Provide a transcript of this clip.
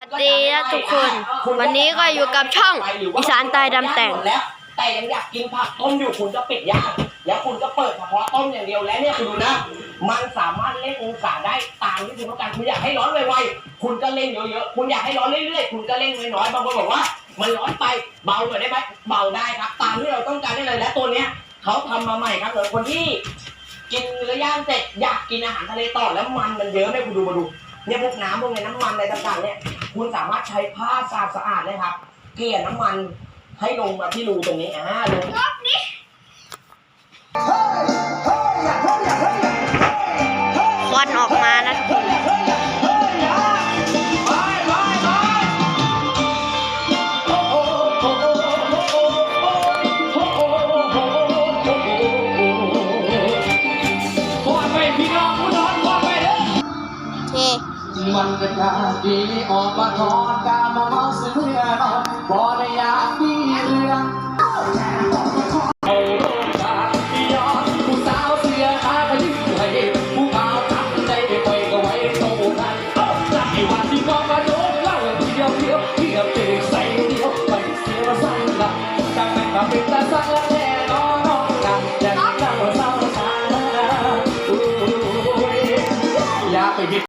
สวัสดีนะทุกคน วันนี้ก็อยู่กับช่องอีสานใต้ดำแต่ง แล้วแต่ยังอยากกินผักต้มอยู่คุณก็ปิดย่างแล้วคุณก็เปิดเฉพาะต้มอย่างเดียวแล้วเนี่ยคุณดูนะ มันสามารถเล่นองศาได้ตามที่คุณต้องการคุณอยากให้ร้อนไวๆคุณก็เล่นเยอะๆคุณอยากให้ร้อนเรื่อยๆคุณก็เล่นน้อยๆบางคนบอกว่า มันร้อนไปเบาหน่อยได้ไหมเบาได้ครับ ตามที่เราต้องการได้เลยและตัวเนี้ยเขาทำมาใหม่ครับเลยคนที่ กินเนื้อย่างเสร็จอยากกินอาหารทะเลต่อแล้วมันมันเยอะไหมคุณดูมาดูเนี่ยพวกน้ำพวกในน้ำมันอะไรต่างๆเนี่ย คุณสามารถใช้ผ้าสะอาดสะอาดเลยครับ เกลี่ยน้ำมันให้ลงมาที่รูตรงนี้อ่าลงควันออกมานะทุกคนโอเด้ มันยากาดีออกมาทอดกามาเมาเสื้อนอนบ่ได้ยากมีเรื่องเอาลูกตาที่ย้อนผู้สาวเสียอาไปยิ่งไหลผู้บ่าวทำใจไปก็ไว้ตรงนั้นเอาจากที่วันที่ก็มาดนเล่าที่ยวเที่ยวเที่ยวเตะใส่เดียวไปเสียสั่งละจากแม่มาเป็นตาสั่งละแน่นอนน้องกันแต่ตั้งเศร้าชาอยากไปกิน